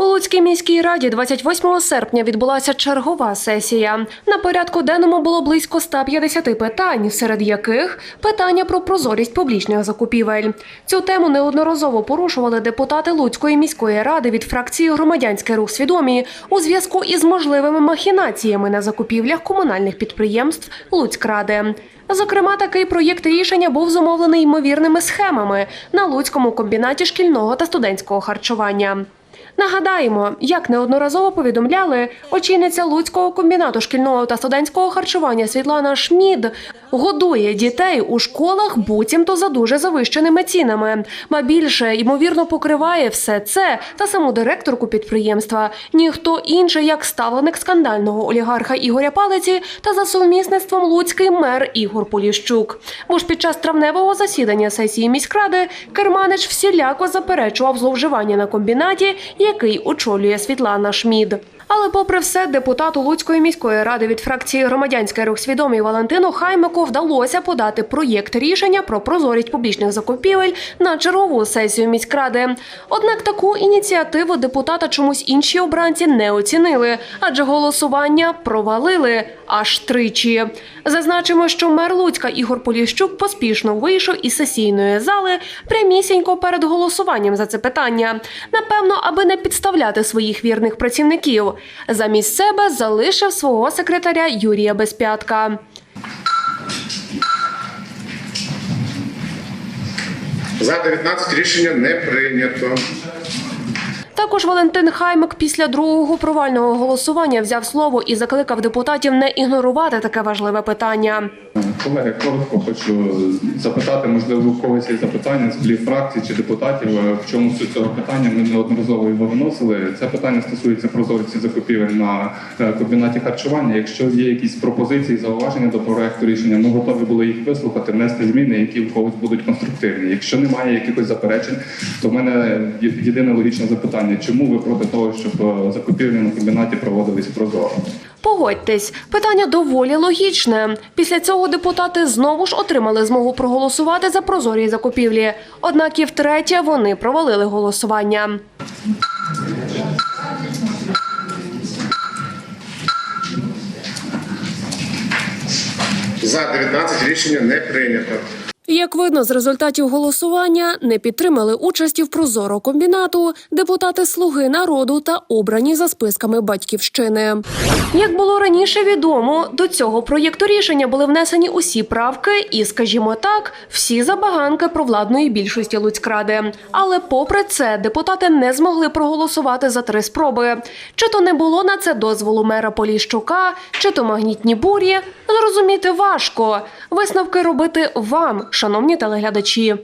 У Луцькій міській раді 28 серпня відбулася чергова сесія. На порядку денному було близько 150 питань, серед яких питання про прозорість публічних закупівель. Цю тему неодноразово порушували депутати Луцької міської ради від фракції Громадянський рух свідомі у зв'язку із можливими махінаціями на закупівлях комунальних підприємств Луцькради. Зокрема, такий проєкт рішення був зумовлений ймовірними схемами на Луцькому комбінаті шкільного та студентського харчування. Нагадаємо, як неодноразово повідомляли, очільниця Луцького комбінату шкільного та студентського харчування Світлана Шмід годує дітей у школах буцімто за дуже завищеними цінами. Ба більше ймовірно покриває все це та саму директорку підприємства. Ніхто інший, як ставленик скандального олігарха Ігоря Палиці та за сумісництвом луцький мер Ігор Поліщук. Бо ж під час травневого засідання сесії міськради Керманич всіляко заперечував зловживання на комбінаті, який очолює Світлана Шмід. Але, попри все, депутату Луцької міської ради від фракції Громадянський рух свідомий Валентину Хаймику вдалося подати проєкт рішення про прозорість публічних закупівель на чергову сесію міськради. Однак таку ініціативу депутата чомусь інші обранці не оцінили, адже голосування провалили аж тричі. Зазначимо, що мер Луцька Ігор Поліщук поспішно вийшов із сесійної зали прямісінько перед голосуванням за це питання. Напевно, аби не підставляти своїх вірних працівників. Замість себе залишив свого секретаря Юрія Безпятка. За 19 рішення не прийнято. Також Валентин Хаймик після другого провального голосування взяв слово і закликав депутатів не ігнорувати таке важливе питання. Колеги, коротко хочу запитати, можливо, у когось є запитання з голів фракцій чи депутатів. е, В чому суть цього питання? Ми неодноразово його виносили. Це питання стосується прозорості закупівель на е, комбінаті харчування. Якщо є якісь пропозиції, зауваження до проекту рішення, ми готові були їх вислухати, внести зміни, які в когось будуть конструктивні. Якщо немає якихось заперечень, то в мене єдине логічне запитання: чому ви проти того, щоб е, закупівлі на комбінаті проводились прозоро? Погодьтесь, питання доволі логічне. Після цього депутати знову ж отримали змогу проголосувати за прозорі закупівлі. Однак і втретє вони провалили голосування. За 19 рішення не прийнято. Як видно з результатів голосування, не підтримали участі в прозоро комбінату депутати Слуги народу та обрані за списками батьківщини. Як було раніше відомо, до цього проєкту рішення були внесені усі правки і, скажімо так, всі забаганки провладної більшості Луцькради. Але попри це, депутати не змогли проголосувати за три спроби. Чи то не було на це дозволу мера Поліщука, чи то магнітні бурі. Зрозуміти важко. Висновки робити вам, шановні телеглядачі.